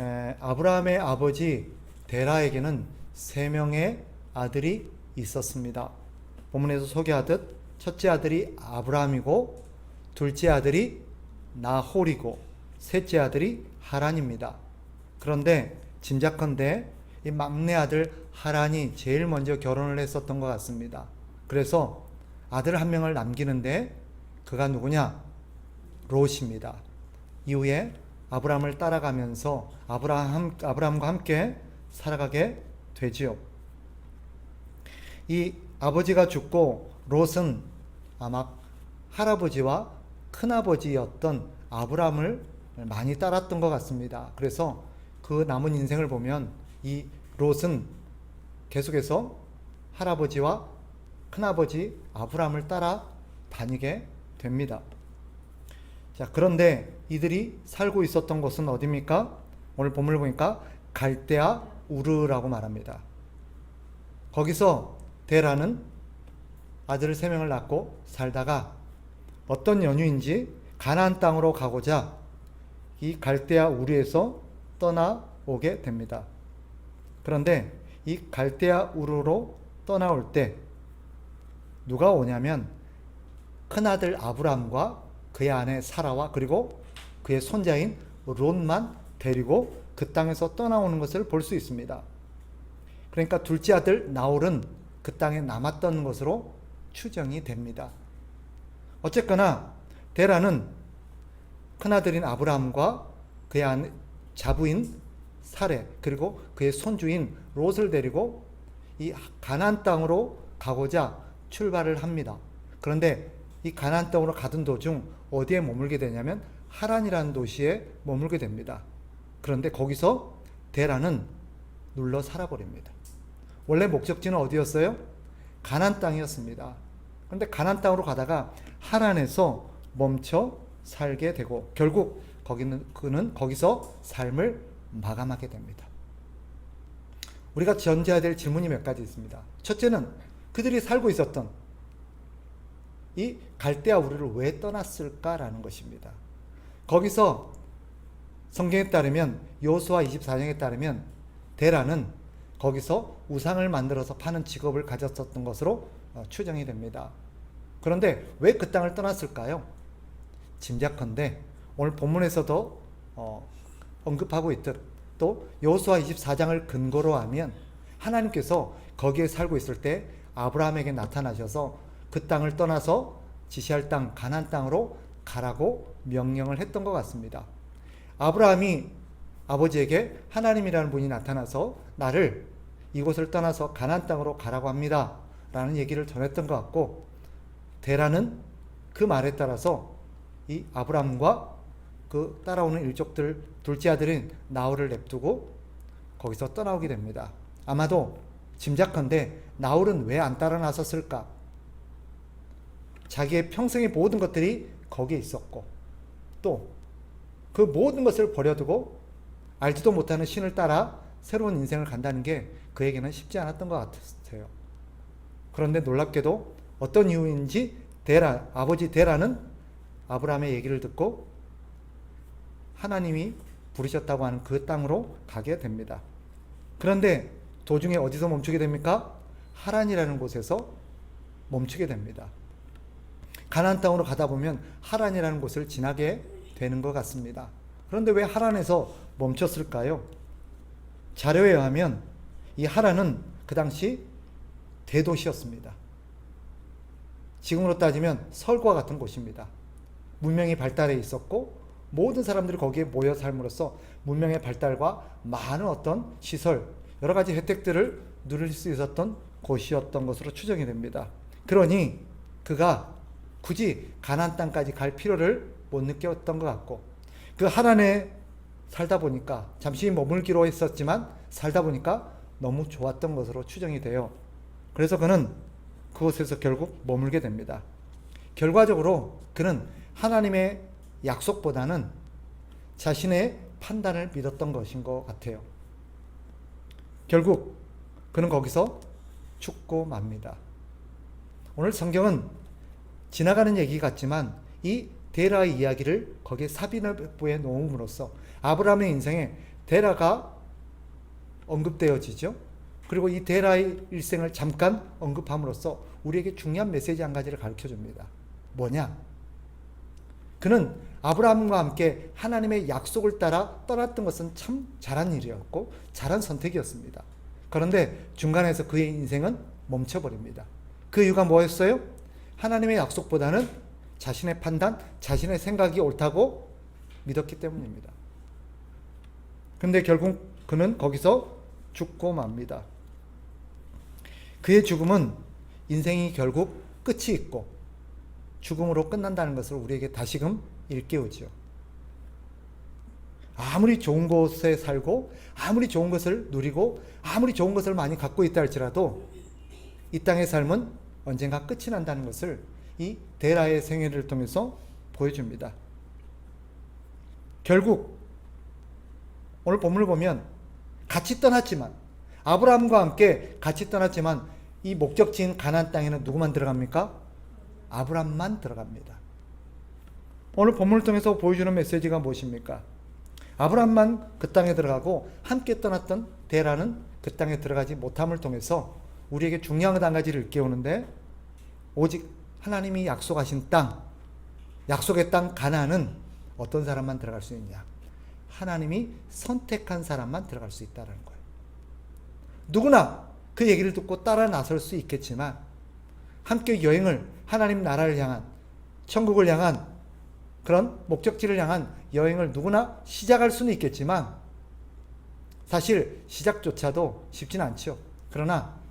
에, 아브라함의 아버지 데라에게는 세 명의 아들이 있었습니다. 본문에서 소개하듯 첫째 아들이 아브라함이고 둘째 아들이 나홀이고 셋째 아들이 하란입니다. 그런데 짐작컨대 이 막내 아들 하란이 제일 먼저 결혼을 했었던 것 같습니다. 그래서 아들 한 명을 남기는데 그가 누구냐? 롯입니다. 이후에 아브라함을 따라가면서 아브라함 아브라함과 함께 살아가게 되지요. 이 아버지가 죽고 롯은 아마 할아버지와 큰아버지였던 아브라함을 많이 따랐던 것 같습니다. 그래서 그 남은 인생을 보면 이 롯은 계속해서 할아버지와 큰아버지 아브라함을 따라 다니게 됩니다. 자, 그런데 이들이 살고 있었던 곳은 어디입니까? 오늘 본문을 보니까 갈대아 우르라고 말합니다. 거기서 데라는 아들을 세 명을 낳고 살다가 어떤 연유인지 가나안 땅으로 가고자 이 갈대아 우르에서 떠나오게 됩니다. 그런데 이 갈대아 우르로 떠나올 때 누가 오냐면 큰아들 아브람과 그의 아내 사라와 그리고 그의 손자인 롯만 데리고 그 땅에서 떠나오는 것을 볼 수 있습니다. 그러니까 둘째 아들 나홀은 그 땅에 남았던 것으로 추정이 됩니다. 어쨌거나 데라는 큰아들인 아브라함과 그의 아내, 자부인 사레 그리고 그의 손주인 롯을 데리고 이 가나안 땅으로 가고자 출발을 합니다. 그런데 이 가나안 땅으로 가던 도중 어디에 머물게 되냐면 하란이라는 도시에 머물게 됩니다. 그런데 거기서 데라는 눌러 살아버립니다. 원래 목적지는 어디였어요? 가나안 땅이었습니다. 그런데 가나안 땅으로 가다가 하란에서 멈춰 살게 되고 결국 거기는 그는 거기서 삶을 마감하게 됩니다. 우리가 전제해야 될 질문이 몇 가지 있습니다. 첫째는 그들이 살고 있었던 이 갈대아 우리를 왜 떠났을까라는 것입니다. 거기서 성경에 따르면 요수아 24장에 따르면 데라는 거기서 우상을 만들어서 파는 직업을 가졌었던 것으로 어, 추정이 됩니다. 그런데 왜 그 땅을 떠났을까요? 짐작컨대 오늘 본문에서도 어, 언급하고 있듯 또 여호수아 24장을 근거로 하면 하나님께서 거기에 살고 있을 때 아브라함에게 나타나셔서 그 땅을 떠나서 지시할 땅 가나안 땅으로 가라고 명령을 했던 것 같습니다. 아브라함이 아버지에게 하나님이라는 분이 나타나서 나를 이곳을 떠나서 가나안 땅으로 가라고 합니다. 라는 얘기를 전했던 것 같고 데라는 그 말에 따라서 이 아브라함과 그 따라오는 일족들 둘째 아들인 나홀을 냅두고 거기서 떠나오게 됩니다. 아마도 짐작컨대 나홀은 왜 안 따라 나섰을까? 자기의 평생의 모든 것들이 거기에 있었고 또 그 모든 것을 버려두고 알지도 못하는 신을 따라 새로운 인생을 간다는 게 그에게는 쉽지 않았던 것 같았어요. 그런데 놀랍게도 어떤 이유인지 데라 아버지 데라는 아브라함의 얘기를 듣고 하나님이 부르셨다고 하는 그 땅으로 가게 됩니다. 그런데 도중에 어디서 멈추게 됩니까? 하란이라는 곳에서 멈추게 됩니다. 가나안 땅으로 가다 보면 하란이라는 곳을 지나게 되는 것 같습니다. 그런데 왜 하란에서 멈췄을까요? 자료에 의하면 이 하란은 그 당시 대도시였습니다. 지금으로 따지면 서울과 같은 곳입니다. 문명이 발달해 있었고 모든 사람들이 거기에 모여 삶으로써 문명의 발달과 많은 어떤 시설, 여러 가지 혜택들을 누릴 수 있었던 곳이었던 것으로 추정이 됩니다. 그러니 그가 굳이 가나안 땅까지 갈 필요를 못 느꼈던 것 같고 그 하란에 살다 보니까 잠시 머물기로 했었지만 살다 보니까 너무 좋았던 것으로 추정이 돼요. 그래서 그는 그곳에서 결국 머물게 됩니다. 결과적으로 그는 하나님의 약속보다는 자신의 판단을 믿었던 것인 것 같아요. 결국 그는 거기서 죽고 맙니다. 오늘 성경은 지나가는 얘기 같지만 이 데라의 이야기를 거기에 삽입부에 놓음으로써 아브라함의 인생에 데라가 언급되어지죠. 그리고 이 데라의 일생을 잠깐 언급함으로써 우리에게 중요한 메시지 한 가지를 가르쳐 줍니다. 뭐냐? 그는 아브라함과 함께 하나님의 약속을 따라 떠났던 것은 참 잘한 일이었고 잘한 선택이었습니다. 그런데 중간에서 그의 인생은 멈춰버립니다. 그 이유가 뭐였어요? 하나님의 약속보다는 자신의 판단, 자신의 생각이 옳다고 믿었기 때문입니다. 근데 결국 그는 거기서 죽고 맙니다. 그의 죽음은 인생이 결국 끝이 있고 죽음으로 끝난다는 것을 우리에게 다시금 일깨우죠. 아무리 좋은 곳에 살고 아무리 좋은 것을 누리고 아무리 좋은 것을 많이 갖고 있다 할지라도 이 땅의 삶은 언젠가 끝이 난다는 것을 이 데라의 생애를 통해서 보여줍니다. 결국 오늘 본문을 보면 같이 떠났지만 아브라함과 함께 같이 떠났지만 이 목적지인 가나안 땅에는 누구만 들어갑니까? 아브라함만 들어갑니다. 오늘 본문을 통해서 보여주는 메시지가 무엇입니까? 아브라함만 그 땅에 들어가고 함께 떠났던 데라는 그 땅에 들어가지 못함을 통해서 우리에게 중요한 한 가지를 일깨우는데 오직 하나님이 약속하신 땅, 약속의 땅 가나안은 어떤 사람만 들어갈 수 있냐? 하나님이 선택한 사람만 들어갈 수 있다는 거예요. 누구나 그 얘기를 듣고 따라 나설 수 있겠지만 함께 여행을 하나님 나라를 향한 천국을 향한 그런 목적지를 향한 여행을 누구나 시작할 수는 있겠지만 사실 시작조차도 쉽진 않죠. 그러나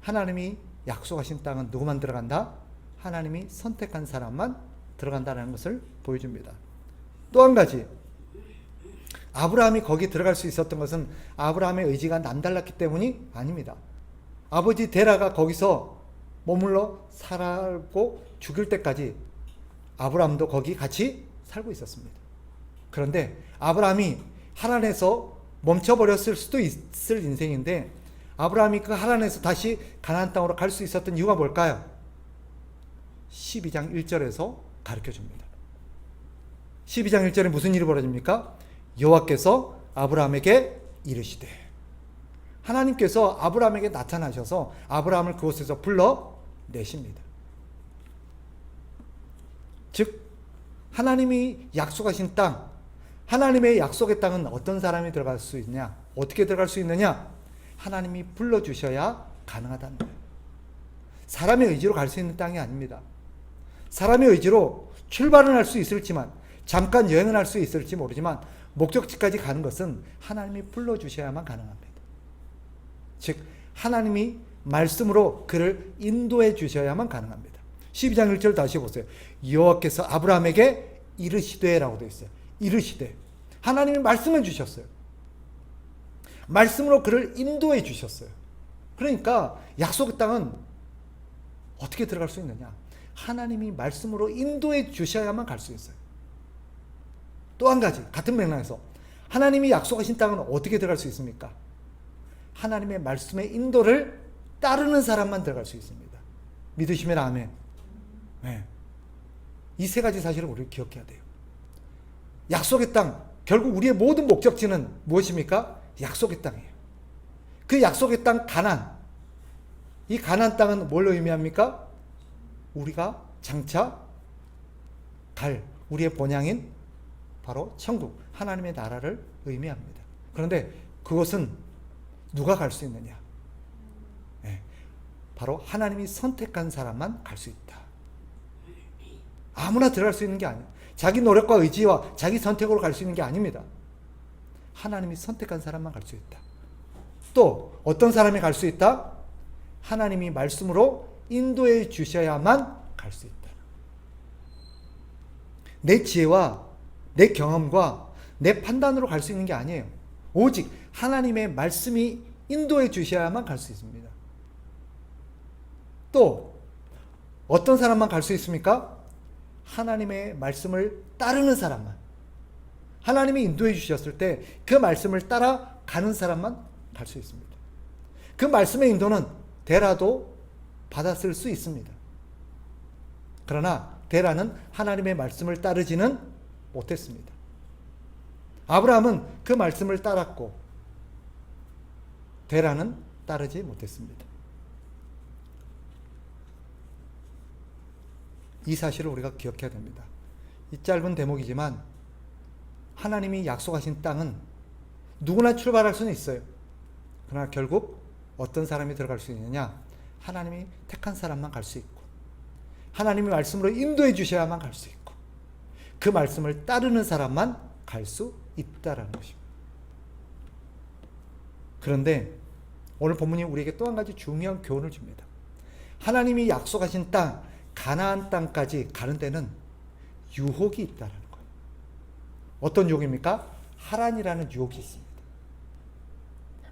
하나님이 약속하신 땅은 누구만 들어간다? 하나님이 선택한 사람만 들어간다는 것을 보여줍니다. 또 한 가지 아브라함이 거기 들어갈 수 있었던 것은 아브라함의 의지가 남달랐기 때문이 아닙니다. 아버지 데라가 거기서 머물러 살고 죽을 때까지 아브라함도 거기 같이 살고 있었습니다. 그런데 아브라함이 하란에서 멈춰버렸을 수도 있을 인생인데 아브라함이 그 하란에서 다시 가나안 땅으로 갈 수 있었던 이유가 뭘까요? 12장 1절에서 가르쳐 줍니다. 12장 1절에 무슨 일이 벌어집니까? 여호와께서 아브라함에게 이르시되 하나님께서 아브라함에게 나타나셔서 아브라함을 그곳에서 불러 내십니다. 즉 하나님이 약속하신 땅 하나님의 약속의 땅은 어떤 사람이 들어갈 수 있냐? 어떻게 들어갈 수 있느냐? 하나님이 불러 주셔야 가능하다는 거예요. 사람의 의지로 갈 수 있는 땅이 아닙니다. 사람의 의지로 출발은 할 수 있을지만 잠깐 여행을 할 수 있을지 모르지만 목적지까지 가는 것은 하나님이 불러주셔야만 가능합니다. 즉, 하나님이 말씀으로 그를 인도해 주셔야만 가능합니다. 12장 1절 다시 보세요. 여호와께서 아브라함에게 이르시되라고 되어 있어요. 이르시되. 하나님이 말씀해 주셨어요. 말씀으로 그를 인도해 주셨어요. 그러니까 약속의 땅은 어떻게 들어갈 수 있느냐? 하나님이 말씀으로 인도해 주셔야만 갈 수 있어요. 또 한 가지 같은 맥락에서 하나님이 약속하신 땅은 어떻게 들어갈 수 있습니까? 하나님의 말씀의 인도를 따르는 사람만 들어갈 수 있습니다. 믿으시면 아멘. 네. 이세 가지 사실을 우리 기억해야 돼요. 약속의 땅, 결국 우리의 모든 목적지는 무엇입니까? 약속의 땅이에요. 그 약속의 땅 가난. 이 가난 땅은 뭘 의미합니까? 우리가 장차 갈 우리의 본향인 바로 천국, 하나님의 나라를 의미합니다. 그런데 그것은 누가 갈 수 있느냐? 네, 바로 하나님이 선택한 사람만 갈 수 있다. 아무나 들어갈 수 있는 게 아니에요. 자기 노력과 의지와 자기 선택으로 갈 수 있는 게 아닙니다. 하나님이 선택한 사람만 갈 수 있다. 또 어떤 사람이 갈 수 있다? 하나님이 말씀으로 인도해 주셔야만 갈 수 있다. 내 지혜와 내 경험과 내 판단으로 갈 수 있는 게 아니에요. 오직 하나님의 말씀이 인도해 주셔야만 갈 수 있습니다. 또 어떤 사람만 갈 수 있습니까? 하나님의 말씀을 따르는 사람만. 하나님이 인도해 주셨을 때 그 말씀을 따라 가는 사람만 갈 수 있습니다. 그 말씀의 인도는 데라도 받았을 수 있습니다. 그러나 데라는 하나님의 말씀을 따르지는 못했습니다. 아브라함은 그 말씀을 따랐고 데라는 따르지 못했습니다. 이 사실을 우리가 기억해야 됩니다. 이 짧은 대목이지만 하나님이 약속하신 땅은 누구나 출발할 수는 있어요. 그러나 결국 어떤 사람이 들어갈 수 있느냐? 하나님이 택한 사람만 갈 수 있고 하나님의 말씀으로 인도해 주셔야만 갈 수 있고 그 말씀을 따르는 사람만 갈 수 있다라는 것입니다. 그런데 오늘 본문이 우리에게 또 한 가지 중요한 교훈을 줍니다. 하나님이 약속하신 땅, 가나안 땅까지 가는 데는 유혹이 있다라는. 어떤 유혹입니까? 하란이라는 유혹이 있습니다.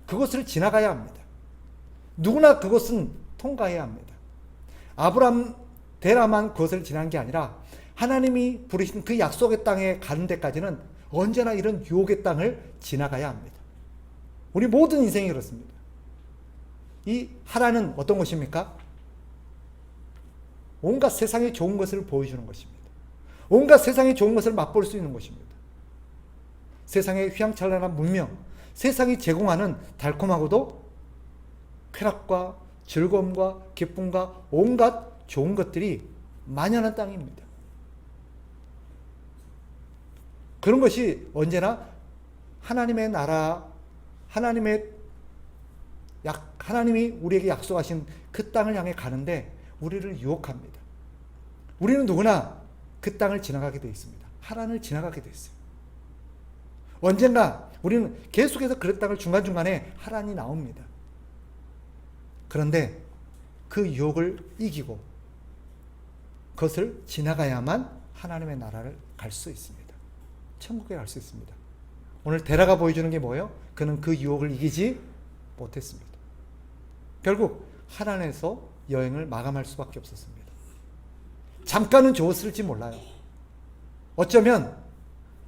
그것을 지나가야 합니다. 누구나 그것은 통과해야 합니다. 아브람 데라만 그것을 지난 게 아니라 하나님이 부르신 그 약속의 땅에 가는 데까지는 언제나 이런 유혹의 땅을 지나가야 합니다. 우리 모든 인생이 그렇습니다. 이 하라는 어떤 것입니까? 온갖 세상의 좋은 것을 보여주는 것입니다. 온갖 세상의 좋은 것을 맛볼 수 있는 것입니다. 세상의 휘황찬란한 문명, 세상이 제공하는 달콤하고도 쾌락과 즐거움과 기쁨과 온갖 좋은 것들이 만연한 땅입니다. 그런 것이 언제나 하나님의 나라, 하나님의 약, 하나님이 우리에게 약속하신 그 땅을 향해 가는데 우리를 유혹합니다. 우리는 누구나 그 땅을 지나가게 되어 있습니다. 하란을 지나가게 되어 있어요. 언젠가 우리는 계속해서 그 땅을 중간중간에 하란이 나옵니다. 그런데 그 유혹을 이기고 그것을 지나가야만 하나님의 나라를 갈 수 있습니다. 천국에 갈 수 있습니다. 오늘 데라가 보여주는 게 뭐예요? 그는 그 유혹을 이기지 못했습니다. 결국 하란에서 여행을 마감할 수밖에 없었습니다. 잠깐은 좋았을지 몰라요. 어쩌면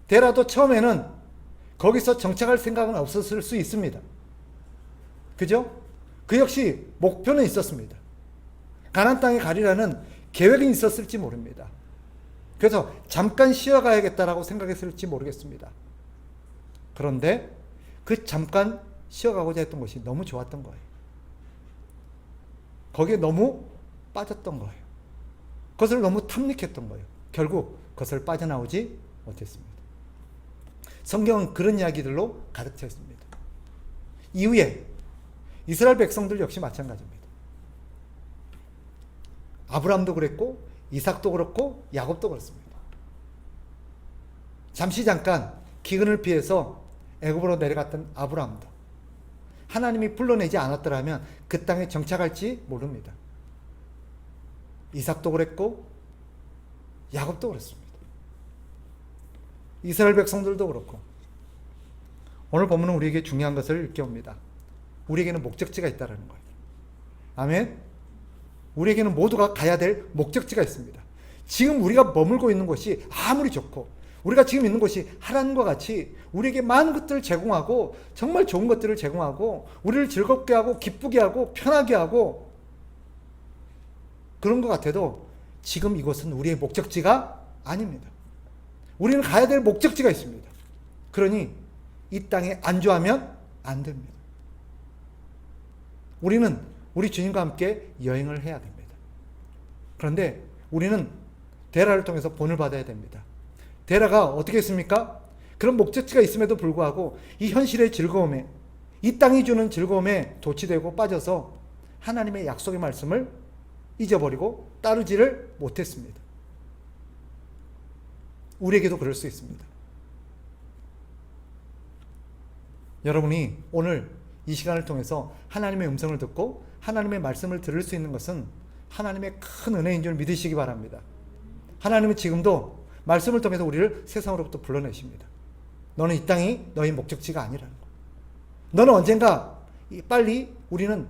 데라도 처음에는 거기서 정착할 생각은 없었을 수 있습니다. 그죠? 그 역시 목표는 있었습니다. 가난 땅에 가리라는 계획이 있었을지 모릅니다. 그래서 잠깐 쉬어가야겠다라고 생각했을지 모르겠습니다. 그런데 그 잠깐 쉬어가고자 했던 것이 너무 좋았던 거예요. 거기에 너무 빠졌던 거예요. 그것을 너무 탐닉했던 거예요. 결국 그것을 빠져나오지 못했습니다. 성경은 그런 이야기들로 가득 차 있습니다. 이후에 이스라엘 백성들 역시 마찬가지입니다. 아브라함도 그랬고 이삭도 그렇고 야곱도 그렇습니다. 잠시 잠깐 기근을 피해서 애굽으로 내려갔던 아브라함도 하나님이 불러내지 않았더라면 그 땅에 정착할지 모릅니다. 이삭도 그랬고 야곱도 그랬습니다. 이스라엘 백성들도 그렇고 오늘 본문은 우리에게 중요한 것을 일깨웁니다. 우리에게는 목적지가 있다는 거예요. 아멘. 우리에게는 모두가 가야 될 목적지가 있습니다. 지금 우리가 머물고 있는 곳이 아무리 좋고 우리가 지금 있는 곳이 하란과 같이 우리에게 많은 것들을 제공하고 정말 좋은 것들을 제공하고 우리를 즐겁게 하고 기쁘게 하고 편하게 하고 그런 것 같아도 지금 이곳은 우리의 목적지가 아닙니다. 우리는 가야 될 목적지가 있습니다. 그러니 이 땅에 안주하면 안 됩니다. 우리는 우리 주님과 함께 여행을 해야 됩니다. 그런데 우리는 데라를 통해서 본을 받아야 됩니다. 데라가 어떻게 했습니까? 그런 목적지가 있음에도 불구하고 이 현실의 즐거움에 이 땅이 주는 즐거움에 도취되고 빠져서 하나님의 약속의 말씀을 잊어버리고 따르지를 못했습니다. 우리에게도 그럴 수 있습니다. 여러분이 오늘 이 시간을 통해서 하나님의 음성을 듣고 하나님의 말씀을 들을 수 있는 것은 하나님의 큰 은혜인 줄 믿으시기 바랍니다. 하나님은 지금도 말씀을 통해서 우리를 세상으로부터 불러내십니다. 너는 이 땅이 너의 목적지가 아니라는 거. 너는 언젠가 빨리 우리는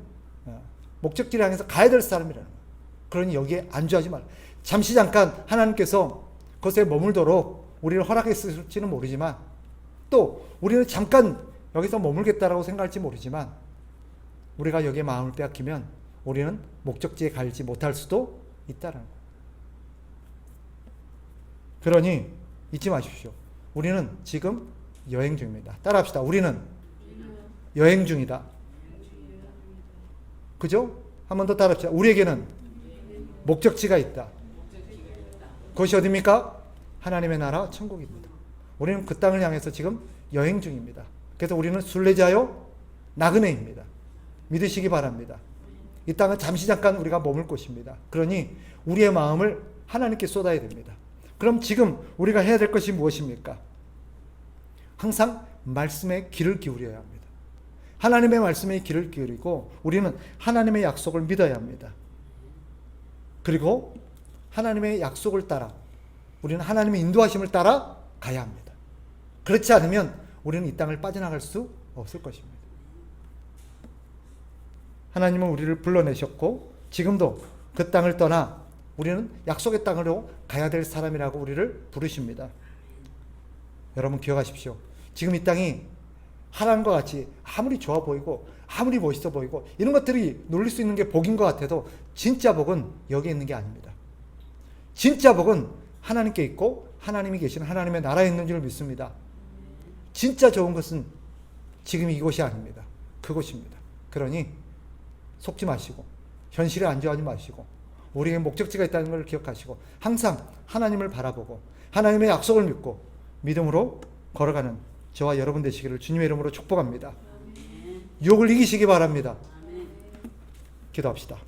어, 목적지를 향해서 가야 될 사람이라는 거. 그러니 여기에 안주하지 말. 잠시 잠깐 하나님께서 그것에 머물도록 우리를 허락했을지는 모르지만 또 우리는 잠깐 여기서 머물겠다라고 생각할지 모르지만 우리가 여기에 마음을 빼앗기면 우리는 목적지에 갈지 못할 수도 있다는 거. 그러니 잊지 마십시오. 우리는 지금 여행 중입니다. 따라합시다. 우리는 여행 중이다. 그죠? 한 번 더 따라합시다. 우리에게는 목적지가 있다. 그것이 어디입니까? 하나님의 나라 천국입니다. 우리는 그 땅을 향해서 지금 여행 중입니다. 그래서 우리는 순례자요 나그네입니다. 믿으시기 바랍니다. 이 땅은 잠시 잠깐 우리가 머물 곳입니다. 그러니 우리의 마음을 하나님께 쏟아야 됩니다. 그럼 지금 우리가 해야 될 것이 무엇입니까? 항상 말씀에 귀를 기울여야 합니다. 하나님의 말씀에 귀를 기울이고 우리는 하나님의 약속을 믿어야 합니다. 그리고 하나님의 약속을 따라 우리는 하나님의 인도하심을 따라 가야 합니다. 그렇지 않으면 우리는 이 땅을 빠져나갈 수 없을 것입니다. 하나님은 우리를 불러내셨고 지금도 그 땅을 떠나 우리는 약속의 땅으로 가야 될 사람이라고 우리를 부르십니다. 여러분 기억하십시오. 지금 이 땅이 하나님과 같이 아무리 좋아 보이고 아무리 멋있어 보이고 이런 것들이 놀릴 수 있는 게 복인 것 같아도 진짜 복은 여기에 있는 게 아닙니다. 진짜 복은 하나님께 있고 하나님이 계신 하나님의 나라에 있는 줄 믿습니다. 진짜 좋은 것은 지금 이곳이 아닙니다. 그곳입니다. 그러니 속지 마시고 현실에 안주하지 마시고 우리에게 목적지가 있다는 걸 기억하시고 항상 하나님을 바라보고 하나님의 약속을 믿고 믿음으로 걸어가는 저와 여러분 되시기를 주님의 이름으로 축복합니다. 유혹을 이기시기 바랍니다. 기도합시다.